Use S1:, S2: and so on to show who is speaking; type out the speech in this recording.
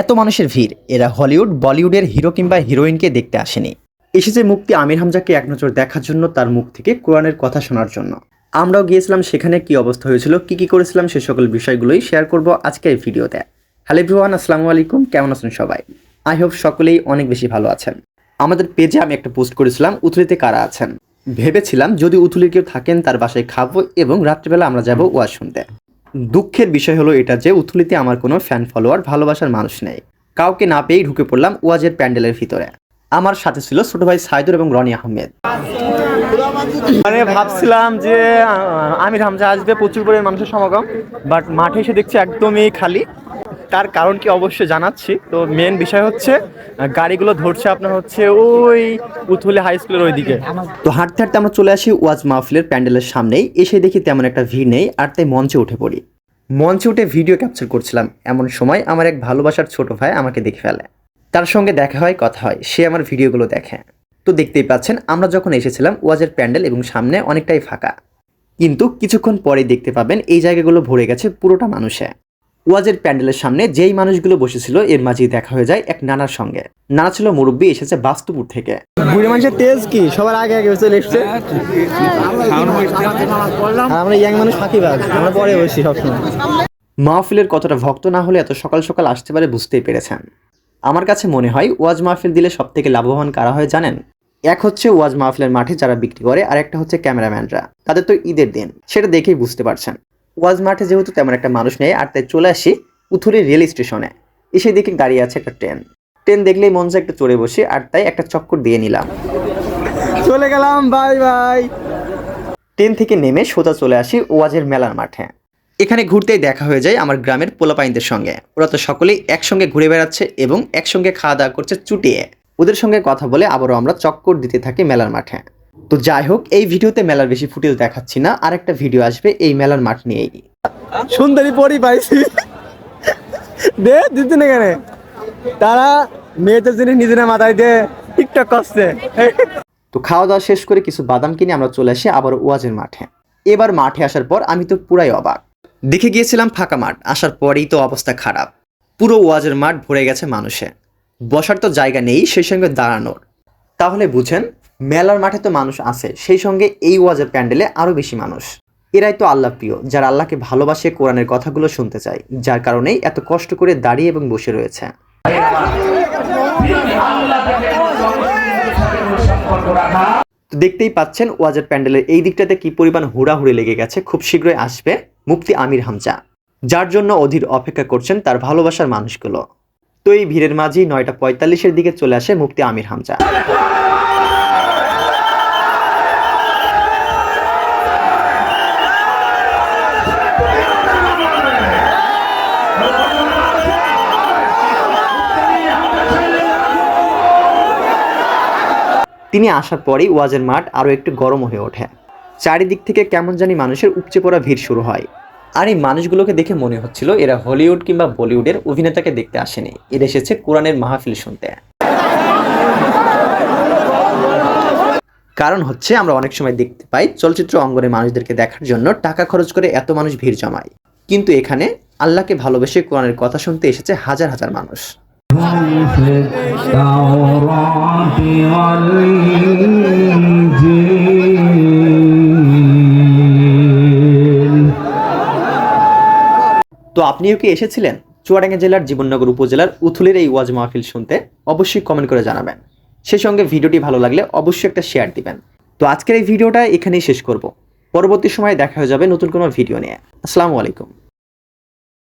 S1: এত মানুষের ভিড়, এরা হলিউড, বলিউডের হিরো কিংবা হিরোইনকে দেখতে আসেনি। এসেছে মুক্তি আমির হামজাকে এক নজর দেখার জন্য তার মুখ থেকে কোরআনের কথা শোনার জন্য। আমরাও গিয়েছিলাম সেখানে কি অবস্থা হয়েছিল, কি কি করেছিলাম সে সকল বিষয়গুলোই শেয়ার করব আজকের ভিডিওতে। হ্যালো এভরিওয়ান আসসালামু আলাইকুম, কেমন আছেন সবাই? আই হোপ সকলেই অনেক বেশি ভালো আছেন। আমাদের পেজে আমি একটা পোস্ট করেছিলাম, উথলিতে কারা আছেন? ভেবেছিলাম যদি উথুলির কেউ থাকেন তার বাসায় খাব এবং রাত্রিবেলা আমরা যাব ওয়াজ শুনতে দুঃখের বিষয় হলো এটা যে উথুলিতে আমার কোনো ফ্যান ফলোয়ার ভালোবাসার মানুষ নেই। কাউকে না পেয়েই ঢুকে পড়লাম ওয়াজের প্যান্ডেলের ভিতরে। আমার সাথে ছিল ছোট ভাই সাইদুর এবং রনি আহমেদ।
S2: মানে ভাবছিলাম যে আমির হামজা আসবে প্রচুর পরিমাণ মানুষের সমাগম বাট মাঠে এসে দেখছি একদমই খালি। তার কারণ কি অবশ্যই জানাচ্ছি। তো মেন বিষয় হচ্ছে গাড়িগুলো ধরছে আপনার হচ্ছে ওই উথুলি হাই স্কুলের ওইদিকে।
S1: তো হাঁটতে হাঁটতে আমরা চলে আসি ওয়াজ মাহফিলের প্যান্ডেলের সামনেই। এসে দেখি তেমন একটা ভিড় নেই, আর তাই মঞ্চে উঠে পড়ি। মঞ্চে উঠে ভিডিও ক্যাপচার করছিলাম। এমন সময় আমার এক ভালোবাসার ছোট ভাই আমাকে দেখে ফেলে। তার সঙ্গে দেখা হয়, কথা হয়। সে আমার ভিডিওগুলো দেখে। তো দেখতেই পাচ্ছেন, আমরা যখন এসেছিলাম, ওয়াজের প্যান্ডেল এবং সামনে অনেকটাই ফাঁকা। কিন্তু কিছুক্ষণ পরেই দেখতে পাবেন, এই জায়গাগুলো ভরে গেছে পুরোটা মানুষে। ওয়াজের প্যান্ডেলের সামনে যেই মানুষগুলো বসেছিল এর মাঝেই দেখা হয়ে যায় এক নানার সঙ্গে। নানা ছিল মুরব্বী এসেছে বাস্তুপুর থেকে।
S2: বুড়ি মানুষের তেজ কি? সবার আগে আগে চলে এসছে। আমরা ইয়াং মানুষ ফাঁকিবাজ আমরা পরে বসি সবসময়।
S1: মাহফিলের কতটা ভক্ত না হলে এত সকাল সকাল আসতে পারে বুঝতেই পেরেছেন। আমার কাছে মনে হয় ওয়াজ মাহফিল দিলে সব থেকে লাভবান কারা হয় জানেন? এক হচ্ছে ওয়াজ মাহফিলের মাঠে যারা বিক্রি করে আর একটা হচ্ছে ক্যামেরাম্যানরা। তাদের তো ঈদের দিন সেটা দেখেই বুঝতে পারছেন। ওয়াজ মাঠে যেহেতু তেমন একটা মানুষ নেই আর তাই চলে আসি উথুরি রেল স্টেশনে। এসে দেখি দাঁড়িয়ে আছে একটা ট্রেন। ট্রেন দেখলেই মন একটা চড়ে বসি আর তাই একটা চক্কর দিয়ে নিলাম।
S2: চলে গেলাম বাই বাই।
S1: ট্রেন থেকে নেমে সোজা চলে আসি ওয়াজের মেলার মাঠে। এখানে ঘুরতেই দেখা হয়ে যায় আমার গ্রামের পোলাপাইনদের সঙ্গে। ওরা তো সকলেই একসঙ্গে ঘুরে বেড়াচ্ছে এবং একসঙ্গে খাওয়া দাওয়া করছে চুটিয়ে। ওদের সঙ্গে কথা বলে আবারও আমরা চক্কর দিতে থাকি মেলার মাঠে। তো যাই হোক এই ভিডিওতে মেলার বেশি ফুটেজ দেখাচ্ছি না। আর একটা ভিডিও আসবে এই মেলার মাঠ নিয়েই।
S2: সুন্দরী পরি পাইছি। দে দিতে না কেন? তারা মেয়েদের জিনিস নিজেরা মাথায় দিয়ে টিকটক করছে।
S1: তো খাওয়া দাওয়া শেষ করে কিছু বাদাম কিনে আমরা চলে আসি আবার ওয়াজের মাঠে। এবার মাঠে আসার পর আমি তো পুরাই অবাক। দেখে গিয়েছিলাম ফাঁকা মাঠ আসার পরেই তো অবস্থা খারাপ। পুরো ওয়াজের মাঠ ভরে গেছে মানুষে বসার তো জায়গা নেই সেই সঙ্গে দাঁড়ানোর। তাহলে বুঝেন মেলার মাঠে তো মানুষ আছে, সেই সঙ্গে এই ওয়াজের প্যান্ডেলে আরও বেশি মানুষ। এরাই তো আল্লাহ প্রিয়, যারা আল্লাহকে ভালোবাসে, কোরআনের কথাগুলো শুনতে চায়, যার কারণেই এত কষ্ট করে দাঁড়িয়ে এবং বসে রয়েছে। দেখতেই পাচ্ছেন ওয়াজের প্যান্ডেলের এই দিকটাতে কি পরিমাণ হুড়াহুড়ি লেগে গেছে, খুব শীঘ্রই আসবে মুফতি আমির হামজা। যার জন্য অধীর অপেক্ষা করছেন তার ভালোবাসার মানুষগুলো। তো এই ভিড়ের মাঝেই নয়টা পঁয়তাল্লিশের দিকে চলে আসে মুফতি আমির হামজা। তিনি আসার পরেই ওয়াজের মাঠ আরও একটু গরম হয়ে ওঠে। চারিদিক থেকে কেমন জানি মানুষের উপচে পড়া ভিড় শুরু হয়। আর এই মানুষগুলোকে দেখে মনে হচ্ছিল এরা হলিউড কিংবা বলিউডের অভিনেতাকে দেখতে আসেনি। এরা এসেছে কোরআনের মাহফিল শুনতে। কারণ হচ্ছে, আমরা অনেক সময় দেখতে পাই চলচ্চিত্র অঙ্গনে মানুষদেরকে দেখার জন্য টাকা খরচ করে এত মানুষ ভিড় জমায়। কিন্তু এখানে আল্লাহকে ভালোবেসে কোরআনের কথা শুনতে এসেছে হাজার হাজার মানুষ।
S3: في التوراة والإنجيل
S1: তো আপনিও কি এসেছিলেন চুয়াডাঙ্গা জেলার জীবননগর উপজেলার উথুলের এই ওয়াজ মাহফিল শুনতে অবশ্যই কমেন্ট করে জানাবেন সেই সঙ্গে ভিডিওটি ভালো লাগলে অবশ্যই একটা শেয়ার দিবেন তো আজকের এই ভিডিওটা এখানেই শেষ করব পরবর্তী সময়ে দেখা হয়ে যাবে নতুন কোনো ভিডিও নিয়ে আসসালামু আলাইকুম